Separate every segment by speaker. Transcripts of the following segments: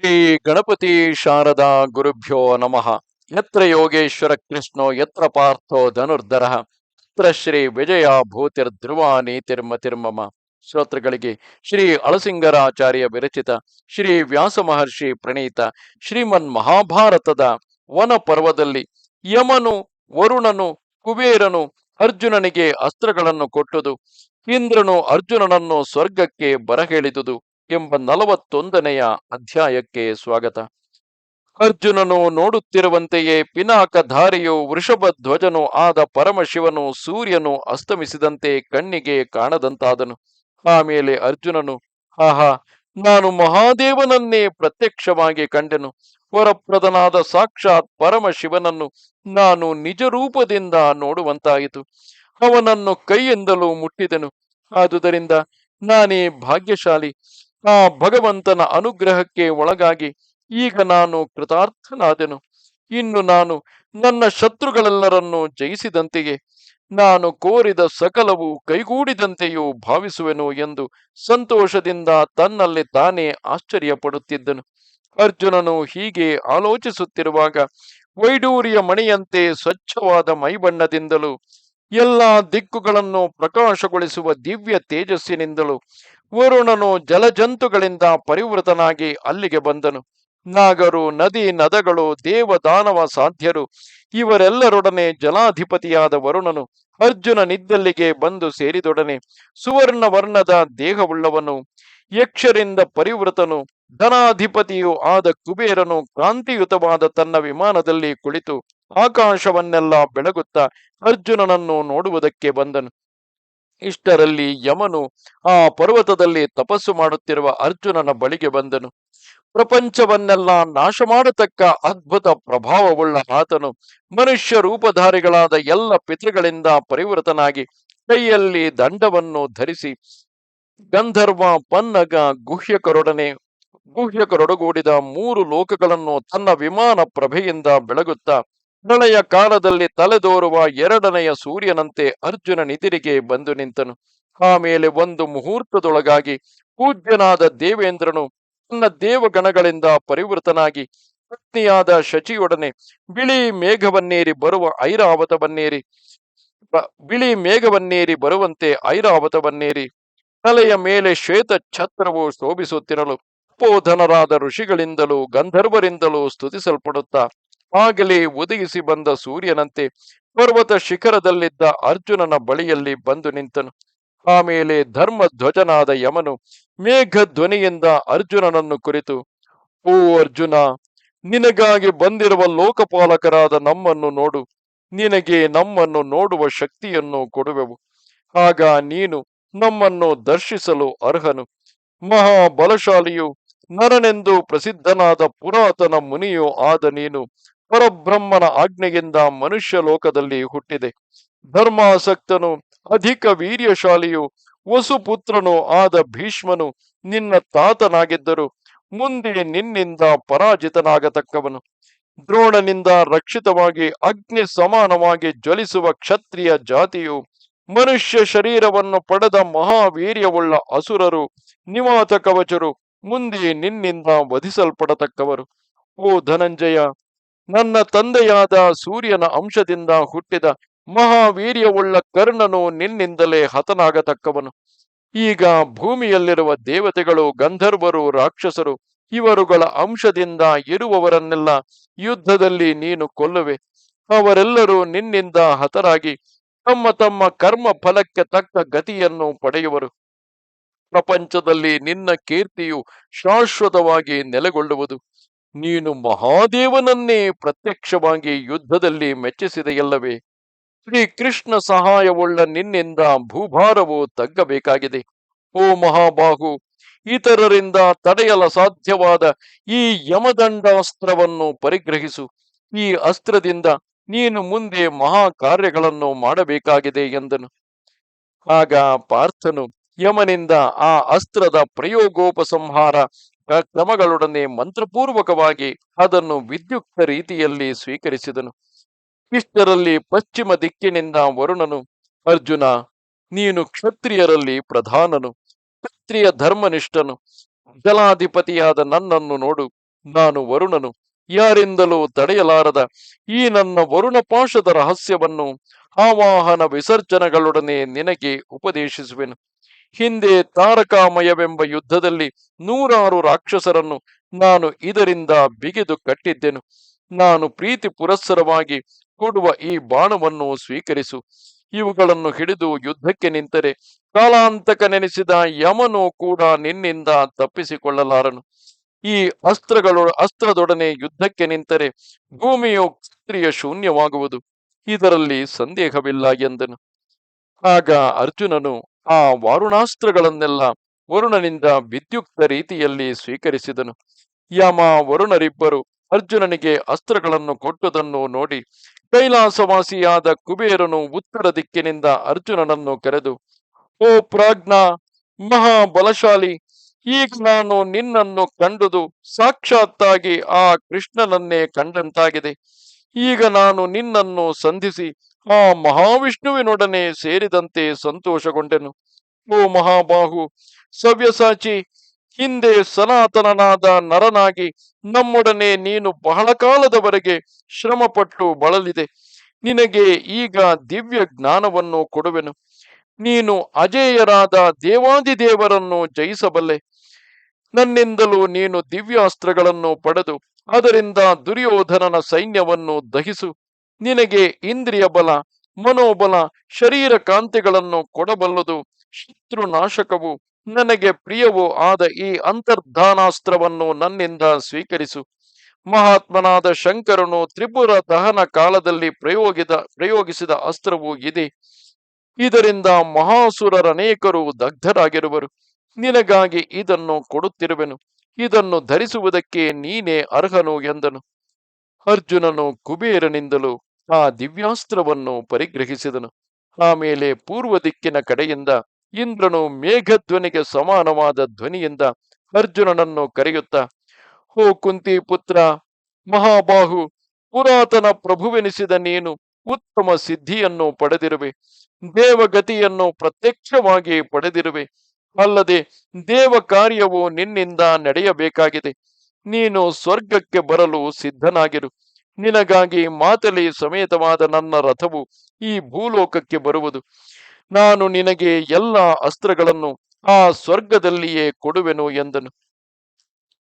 Speaker 1: ಶ್ರೀ ಗಣಪತಿ ಶಾರದಾ ಗುರುಭ್ಯೋ ನಮಃ. ಯತ್ರ ಯೋಗೇಶ್ವರ ಕೃಷ್ಣೋ, ಯತ್ರ ಪಾರ್ಥೋ ಧನುರ್ಧರ, ಯತ್ರ ಶ್ರೀ ವಿಜಯ ತಿರ್ಮ ತಿರ್ಮಮ ಶ್ರೋತೃಗಳಿಗೆ ಶ್ರೀ ಅಳಸಿಂಗರಾಚಾರ್ಯ ವಿರಚಿತ, ಶ್ರೀ ವ್ಯಾಸ ಮಹರ್ಷಿ ಪ್ರಣೀತ, ಶ್ರೀಮನ್ ಮಹಾಭಾರತದ ವನ ಪರ್ವದಲ್ಲಿ ಯಮನು, ವರುಣನು, ಕುಬೇರನು, ಅರ್ಜುನನಿಗೆ ಅಸ್ತ್ರಗಳನ್ನು ಕೊಟ್ಟುದು, ಇಂದ್ರನು ಅರ್ಜುನನನ್ನು ಸ್ವರ್ಗಕ್ಕೆ ಬರಹೇಳಿದುದು. ಎಂಬ ನಲವತ್ತೊಂದನೆಯ ಅಧ್ಯಾಯಕ್ಕೆ ಸ್ವಾಗತ. ಅರ್ಜುನನು ನೋಡುತ್ತಿರುವಂತೆಯೇ ಪಿನಾಕಧಾರಿಯು ವೃಷಭ ಧ್ವಜನು ಆದ ಪರಮಶಿವನು ಸೂರ್ಯನು ಅಸ್ತಮಿಸಿದಂತೆ ಕಣ್ಣಿಗೆ ಕಾಣದಂತಾದನು. ಆಮೇಲೆ ಅರ್ಜುನನು, ಆಹಾ, ನಾನು ಮಹಾದೇವನನ್ನೇ ಪ್ರತ್ಯಕ್ಷವಾಗಿ ಕಂಡೆನು. ವರಪ್ರದನಾದ ಸಾಕ್ಷಾತ್ ಪರಮಶಿವನನ್ನು ನಾನು ನಿಜ ರೂಪದಿಂದ ನೋಡುವಂತಾಯಿತು. ಅವನನ್ನು ಕೈಯಿಂದಲೂ ಮುಟ್ಟಿದೆನು. ಆದುದರಿಂದ ನಾನೇ ಭಾಗ್ಯಶಾಲಿ. ಆ ಭಗವಂತನ ಅನುಗ್ರಹಕ್ಕೆ ಒಳಗಾಗಿ ಈಗ ನಾನು ಕೃತಾರ್ಥನಾದೆನು. ಇನ್ನು ನಾನು ನನ್ನ ಶತ್ರುಗಳೆಲ್ಲರನ್ನು ಜಯಿಸಿದಂತೆಯೇ, ನಾನು ಕೋರಿದ ಸಕಲವು ಕೈಗೂಡಿದಂತೆಯೂ ಭಾವಿಸುವೆನು ಎಂದು ಸಂತೋಷದಿಂದ ತನ್ನಲ್ಲಿ ತಾನೇ ಆಶ್ಚರ್ಯಪಡುತ್ತಿದ್ದನು. ಅರ್ಜುನನು ಹೀಗೆ ಆಲೋಚಿಸುತ್ತಿರುವಾಗ ವೈಡೂರಿಯ ಮಣಿಯಂತೆ ಸ್ವಚ್ಛವಾದ ಮೈಬಣ್ಣದಿಂದಲೂ, ಎಲ್ಲಾ ದಿಕ್ಕುಗಳನ್ನು ಪ್ರಕಾಶಗೊಳಿಸುವ ದಿವ್ಯ ತೇಜಸ್ಸಿನಿಂದಲೂ ವರುಣನು ಜಲಜಂತುಗಳಿಂದ ಪರಿವೃತನಾಗಿ ಅಲ್ಲಿಗೆ ಬಂದನು. ನಾಗರು, ನದಿ, ನದಗಳು, ದೇವದಾನವ ಸಾಧ್ಯರು, ಇವರೆಲ್ಲರೊಡನೆ ಜಲಾಧಿಪತಿಯಾದ ವರುಣನು ಅರ್ಜುನನಿದ್ದಲ್ಲಿಗೆ ಬಂದು ಸೇರಿದೊಡನೆ ಸುವರ್ಣ ವರ್ಣದ ದೇಹವುಳ್ಳವನು, ಯಕ್ಷರಿಂದ ಪರಿವೃತನು, ಧನಾಧಿಪತಿಯೂ ಆದ ಕುಬೇರನು ಕ್ರಾಂತಿಯುತವಾದ ತನ್ನ ವಿಮಾನದಲ್ಲಿ ಕುಳಿತು ಆಕಾಶವನ್ನೆಲ್ಲ ಬೆಳಗುತ್ತಾ ಅರ್ಜುನನನ್ನು ನೋಡುವುದಕ್ಕೆ ಬಂದನು. ಇಷ್ಟರಲ್ಲಿ ಯಮನು ಆ ಪರ್ವತದಲ್ಲಿ ತಪಸ್ಸು ಮಾಡುತ್ತಿರುವ ಅರ್ಜುನನ ಬಳಿಗೆ ಬಂದನು. ಪ್ರಪಂಚವನ್ನೆಲ್ಲ ನಾಶ ಮಾಡತಕ್ಕ ಅದ್ಭುತ ಪ್ರಭಾವವುಳ್ಳ ಆತನು ಮನುಷ್ಯ ರೂಪಧಾರಿಗಳಾದ ಎಲ್ಲ ಪಿತೃಗಳಿಂದ ಪರಿವೃತನಾಗಿ ಕೈಯಲ್ಲಿ ದಂಡವನ್ನು ಧರಿಸಿ ಗಂಧರ್ವ, ಪನ್ನಗ, ಗುಹ್ಯಕರೊಡನೆ, ಗುಹ್ಯಕರೊಡಗೂಡಿದ ಮೂರು ಲೋಕಗಳನ್ನು ತನ್ನ ವಿಮಾನ ಪ್ರಭೆಯಿಂದ ಬೆಳಗುತ್ತಾ ಪ್ರಳಯ ಕಾಲದಲ್ಲಿ ತಲೆದೋರುವ ಎರಡನೆಯ ಸೂರ್ಯನಂತೆ ಅರ್ಜುನ ನಿದಿರಿಗೆ ಬಂದು ನಿಂತನು. ಆಮೇಲೆ ಒಂದು ಮುಹೂರ್ತದೊಳಗಾಗಿ ಪೂಜ್ಯನಾದ ದೇವೇಂದ್ರನು ತನ್ನ ದೇವಗಣಗಳಿಂದ ಪರಿವೃತನಾಗಿ ಪತ್ನಿಯಾದ ಶಚಿಯೊಡನೆ ಬಿಳಿ ಮೇಘವನ್ನೇರಿ ಬರುವ ಐರಾವತವನ್ನೇರಿ ಬಿಳಿ ಮೇಘವನ್ನೇರಿ ಬರುವಂತೆ ಐರಾವತವನ್ನೇರಿ, ತಲೆಯ ಮೇಲೆ ಶ್ವೇತ ಛತ್ರವು ಶೋಭಿಸುತ್ತಿರಲು ಅಪೋಧನರಾದ ಋಷಿಗಳಿಂದಲೂ ಗಂಧರ್ವರಿಂದಲೂ ಸ್ತುತಿಸಲ್ಪಡುತ್ತಾ ಆಗಲೇ ಉದಯಿಸಿ ಬಂದ ಸೂರ್ಯನಂತೆ ಪರ್ವತ ಶಿಖರದಲ್ಲಿದ್ದ ಅರ್ಜುನನ ಬಳಿಯಲ್ಲಿ ಬಂದು ನಿಂತನು. ಆಮೇಲೆ ಧರ್ಮ ಧ್ವಜನಾದ ಯಮನು ಮೇಘ ಧ್ವನಿಯಿಂದ ಅರ್ಜುನನನ್ನು ಕುರಿತು, ಓ ಅರ್ಜುನ, ನಿನಗಾಗಿ ಬಂದಿರುವ ಲೋಕಪಾಲಕರಾದ ನಮ್ಮನ್ನು ನೋಡು. ನಿನಗೆ ನಮ್ಮನ್ನು ನೋಡುವ ಶಕ್ತಿಯನ್ನು ಕೊಡುವೆವು. ಆಗ ನೀನು ನಮ್ಮನ್ನು ದರ್ಶಿಸಲು ಅರ್ಹನು. ಮಹಾಬಲಶಾಲಿಯು ನರನೆಂದು ಪ್ರಸಿದ್ಧನಾದ ಪುರಾತನ ಮುನಿಯೂ ಆದ ನೀನು ಪರಬ್ರಹ್ಮನ ಆಜ್ಞೆಯಿಂದ ಮನುಷ್ಯ ಲೋಕದಲ್ಲಿ ಹುಟ್ಟಿದೆ. ಧರ್ಮಾಸಕ್ತನು, ಅಧಿಕ ವೀರ್ಯಶಾಲಿಯು, ವಸುಪುತ್ರನು ಆದ ಭೀಷ್ಮನು ನಿನ್ನ ತಾತನಾಗಿದ್ದರು. ಮುಂದೆ ನಿನ್ನಿಂದ ಪರಾಜಿತನಾಗತಕ್ಕವನು. ದ್ರೋಣನಿಂದ ರಕ್ಷಿತವಾಗಿ ಅಗ್ನಿ ಸಮಾನವಾಗಿ ಜ್ವಲಿಸುವ ಕ್ಷತ್ರಿಯ ಜಾತಿಯು, ಮನುಷ್ಯ ಶರೀರವನ್ನು ಪಡೆದ ಮಹಾವೀರ್ಯವುಳ್ಳ ಅಸುರರು ನಿವಾತ ಕವಚರು ಮುಂದೆ ನಿನ್ನಿಂದ ವಧಿಸಲ್ಪಡತಕ್ಕವರು. ಓ ಧನಂಜಯ ನನ್ನ ತಂದೆಯಾದ ಸೂರ್ಯನ ಅಂಶದಿಂದ ಹುಟ್ಟಿದ ಮಹಾವೀರ್ಯವುಳ್ಳ ಕರ್ಣನು ನಿನ್ನಿಂದಲೇ ಹತನಾಗತಕ್ಕವನು. ಈಗ ಭೂಮಿಯಲ್ಲಿರುವ ದೇವತೆಗಳು, ಗಂಧರ್ವರು, ರಾಕ್ಷಸರು, ಇವರುಗಳ ಅಂಶದಿಂದ ಇರುವವರನ್ನೆಲ್ಲ ಯುದ್ಧದಲ್ಲಿ ನೀನು ಕೊಲ್ಲುವೆ. ಅವರೆಲ್ಲರೂ ನಿನ್ನಿಂದ ಹತರಾಗಿ ತಮ್ಮ ತಮ್ಮ ಕರ್ಮ ಫಲಕ್ಕೆ ತಕ್ಕ ಗತಿಯನ್ನು ಪಡೆಯುವರು. ಪ್ರಪಂಚದಲ್ಲಿ ನಿನ್ನ ಕೀರ್ತಿಯು ಶಾಶ್ವತವಾಗಿ ನೆಲೆಗೊಳ್ಳುವುದು. ನೀನು ಮಹಾದೇವನನ್ನೇ ಪ್ರತ್ಯಕ್ಷವಾಗಿ ಯುದ್ಧದಲ್ಲಿ ಮೆಚ್ಚಿಸಿದೆಯಲ್ಲವೇ? ಶ್ರೀ ಕೃಷ್ಣ ಸಹಾಯವುಳ್ಳ ನಿನ್ನಿಂದ ಭೂಭಾರವು ತಗ್ಗಬೇಕಾಗಿದೆ. ಓ ಮಹಾಬಾಹು, ಇತರರಿಂದ ತಡೆಯಲ ಸಾಧ್ಯವಾದ ಈ ಯಮದಂಡಾಸ್ತ್ರವನ್ನು ಪರಿಗ್ರಹಿಸು. ಈ ಅಸ್ತ್ರದಿಂದ ನೀನು ಮುಂದೆ ಮಹಾ ಕಾರ್ಯಗಳನ್ನು ಮಾಡಬೇಕಾಗಿದೆ ಎಂದನು. ಆಗ ಪಾರ್ಥನು, ಯಮನಿಂದ ಆ ಅಸ್ತ್ರದ ಪ್ರಯೋಗೋಪಸಂಹಾರ ಕ್ರಮಗಳೊಡನೆ ಮಂತ್ರಪೂರ್ವಕವಾಗಿ ಅದನ್ನು ವಿದ್ಯುಕ್ತ ರೀತಿಯಲ್ಲಿ ಸ್ವೀಕರಿಸಿದನು. ಇಷ್ಟರಲ್ಲಿ ಪಶ್ಚಿಮ ದಿಕ್ಕಿನಿಂದ ವರುಣನು, ಅರ್ಜುನ, ನೀನು ಕ್ಷತ್ರಿಯರಲ್ಲಿ ಪ್ರಧಾನನು, ಕ್ಷತ್ರಿಯ ಧರ್ಮನಿಷ್ಠನು ಜಲಾಧಿಪತಿಯಾದ ನನ್ನನ್ನು ನೋಡು, ನಾನು ವರುಣನು, ಯಾರಿಂದಲೂ ತಡೆಯಲಾರದ ಈ ನನ್ನ ವರುಣ ಪಾಶದ ರಹಸ್ಯವನ್ನು ಆವಾಹನ ವಿಸರ್ಜನಗಳೊಡನೆ ನಿನಗೆ ಉಪದೇಶಿಸುವೆನು. ಹಿಂದೆ ತಾರಕಾಮಯವೆಂಬ ಯುದ್ಧದಲ್ಲಿ ನೂರಾರು ರಾಕ್ಷಸರನ್ನು ನಾನು ಇದರಿಂದ ಬಿಗಿದು ಕಟ್ಟಿದ್ದೆನು. ನಾನು ಪ್ರೀತಿ ಪುರಸ್ಸರವಾಗಿ ಕೊಡುವ ಈ ಬಾಣವನ್ನು ಸ್ವೀಕರಿಸು. ಇವುಗಳನ್ನು ಹಿಡಿದು ಯುದ್ಧಕ್ಕೆ ನಿಂತರೆ ಕಾಲಾಂತಕ ನೆನೆಸಿದ ಯಮನು ಕೂಡ ನಿನ್ನಿಂದ ತಪ್ಪಿಸಿಕೊಳ್ಳಲಾರನು. ಈ ಅಸ್ತ್ರಗಳು ಅಸ್ತ್ರದೊಡನೆ ಯುದ್ಧಕ್ಕೆ ನಿಂತರೆ ಭೂಮಿಯು ಕ್ಷತ್ರಿಯ ಶೂನ್ಯವಾಗುವುದು. ಇದರಲ್ಲಿ ಸಂದೇಹವಿಲ್ಲ ಎಂದನು. ಆಗ ಅರ್ಜುನನು ಆ ವಾರುಣಾಸ್ತ್ರಗಳನ್ನೆಲ್ಲ ವರುಣನಿಂದ ವಿದ್ಯುಕ್ತ ರೀತಿಯಲ್ಲಿ ಸ್ವೀಕರಿಸಿದನು. ಯಮ ವರುಣರಿಬ್ಬರು ಅರ್ಜುನನಿಗೆ ಅಸ್ತ್ರಗಳನ್ನು ಕೊಟ್ಟುದನ್ನು ನೋಡಿ ಕೈಲಾಸವಾಸಿಯಾದ ಕುಬೇರನು ಉತ್ತರ ದಿಕ್ಕಿನಿಂದ ಅರ್ಜುನನನ್ನು ಕರೆದು, ಓ ಪ್ರಾಜ್ಞ, ಮಹಾಬಲಶಾಲಿ, ಈಗ ನಾನು ನಿನ್ನನ್ನು ಕಂಡುದು ಸಾಕ್ಷಾತ್ತಾಗಿ ಆ ಕೃಷ್ಣನನ್ನೇ ಕಂಡಂತಾಗಿದೆ. ಈಗ ನಾನು ನಿನ್ನನ್ನು ಸಂಧಿಸಿ ಆ ಮಹಾವಿಷ್ಣುವಿನೊಡನೆ ಸೇರಿದಂತೆ ಸಂತೋಷಗೊಂಡೆನು. ಓ ಮಹಾಬಾಹು, ಸವ್ಯಸಾಚಿ, ಹಿಂದೆ ಸನಾತನನಾದ ನರನಾಗಿ ನಮ್ಮೊಡನೆ ನೀನು ಬಹಳ ಕಾಲದವರೆಗೆ ಶ್ರಮಪಟ್ಟು ಬಳಲಿದೆ. ನಿನಗೆ ಈಗ ದಿವ್ಯ ಜ್ಞಾನವನ್ನು ಕೊಡುವೆನು. ನೀನು ಅಜೇಯರಾದ ದೇವಾದಿದೇವರನ್ನು ಜಯಿಸಬಲ್ಲೆ. ನನ್ನಿಂದಲೂ ನೀನು ದಿವ್ಯಾಸ್ತ್ರಗಳನ್ನು ಪಡೆದು, ಅದರಿಂದ ದುರ್ಯೋಧನನ ಸೈನ್ಯವನ್ನು ದಹಿಸು. ನಿನಗೆ ಇಂದ್ರಿಯ ಬಲ, ಮನೋಬಲ, ಶರೀರ ಕಾಂತಿಗಳನ್ನು ಕೊಡಬಲ್ಲದು. ಶತ್ರುನಾಶಕವು ನನಗೆ ಪ್ರಿಯವೂ ಆದ ಈ ಅಂತರ್ಧಾನಾಸ್ತ್ರವನ್ನು ನನ್ನಿಂದ ಸ್ವೀಕರಿಸು. ಮಹಾತ್ಮನಾದ ಶಂಕರನು ತ್ರಿಪುರ ದಹನ ಕಾಲದಲ್ಲಿ ಪ್ರಯೋಗಿದ, ಪ್ರಯೋಗಿಸಿದ ಅಸ್ತ್ರವು ಇದೆ. ಇದರಿಂದ ಮಹಾಸುರರನೇಕರು ದಗ್ಧರಾಗಿರುವರು. ನಿನಗಾಗಿ ಇದನ್ನು ಕೊಡುತ್ತಿರುವೆನು. ಇದನ್ನು ಧರಿಸುವುದಕ್ಕೆ ನೀನೇ ಅರ್ಹನು ಎಂದನು. ಅರ್ಜುನನು ಕುಬೇರನಿಂದಲೂ ಆ ದಿವ್ಯಾಸ್ತ್ರವನ್ನು ಪರಿಗ್ರಹಿಸಿದನು. ಆಮೇಲೆ ಪೂರ್ವ ದಿಕ್ಕಿನ ಕಡೆಯಿಂದ ಇಂದ್ರನು ಮೇಘಧ್ವನಿಗೆ ಸಮಾನವಾದ ಧ್ವನಿಯಿಂದ ಅರ್ಜುನನನ್ನು ಕರೆಯುತ್ತಾ, ಹೋ ಕುಂತಿ ಪುತ್ರ, ಮಹಾಬಾಹು, ಪುರಾತನ ಪ್ರಭುವೆನಿಸಿದ ನೀನು ಉತ್ತಮ ಸಿದ್ಧಿಯನ್ನು ಪಡೆದಿರುವೆ. ದೇವಗತಿಯನ್ನು ಪ್ರತ್ಯಕ್ಷವಾಗಿ ಪಡೆದಿರುವೆ. ಅಲ್ಲದೆ ದೇವ ಕಾರ್ಯವು ನಿನ್ನಿಂದ ನಡೆಯಬೇಕಾಗಿದೆ. ನೀನು ಸ್ವರ್ಗಕ್ಕೆ ಬರಲು ಸಿದ್ಧನಾಗಿರು. ನಿನಗಾಗಿ ಮಾತಲಿ ಸಮೇತವಾದ ನನ್ನ ರಥವು ಈ ಭೂಲೋಕಕ್ಕೆ ಬರುವುದು. ನಾನು ನಿನಗೆ ಎಲ್ಲ ಅಸ್ತ್ರಗಳನ್ನು ಆ ಸ್ವರ್ಗದಲ್ಲಿಯೇ ಕೊಡುವೆನು ಎಂದನು.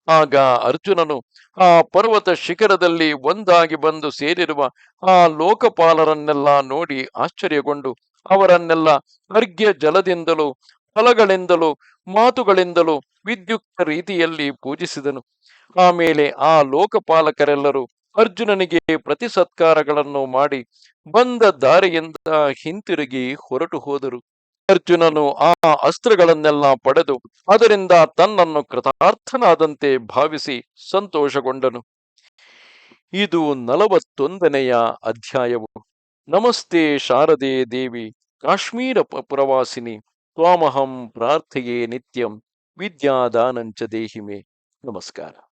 Speaker 1: ಆಗ ಅರ್ಜುನನು ಆ ಪರ್ವತ ಶಿಖರದಲ್ಲಿ ಒಂದಾಗಿ ಬಂದು ಸೇರಿರುವ ಆ ಲೋಕಪಾಲರನ್ನೆಲ್ಲ ನೋಡಿ ಆಶ್ಚರ್ಯಗೊಂಡು, ಅವರನ್ನೆಲ್ಲ ಅರ್ಘ್ಯ ಜಲದಿಂದಲೂ, ಫಲಗಳಿಂದಲೂ, ಮಾತುಗಳಿಂದಲೂ ವಿದ್ಯುಕ್ತ ರೀತಿಯಲ್ಲಿ ಪೂಜಿಸಿದನು. ಆಮೇಲೆ ಆ ಲೋಕಪಾಲಕರೆಲ್ಲರೂ ಅರ್ಜುನನಿಗೆ ಪ್ರತಿ ಸತ್ಕಾರಗಳನ್ನು ಮಾಡಿ ಬಂದ ದಾರಿಯಿಂದ ಹಿಂತಿರುಗಿ ಹೊರಟು ಹೋದರು. ಅರ್ಜುನನು ಆ ಅಸ್ತ್ರಗಳನ್ನೆಲ್ಲ ಪಡೆದು ಅದರಿಂದ ತನ್ನನ್ನು ಕೃತಾರ್ಥನಾದಂತೆ ಭಾವಿಸಿ ಸಂತೋಷಗೊಂಡನು. ಇದು ನಲವತ್ತೊಂದನೆಯ ಅಧ್ಯಾಯವು. ನಮಸ್ತೆ ಶಾರದೆ ದೇವಿ, ಕಾಶ್ಮೀರ ಪ್ರವಾಸಿನಿ, ತ್ವಾಮಹಂ ಪ್ರಾರ್ಥೆಯೇ ನಿತ್ಯಂ, ವಿದ್ಯಾದಾನಂಚ ದೇಹಿಮೆ. ನಮಸ್ಕಾರ.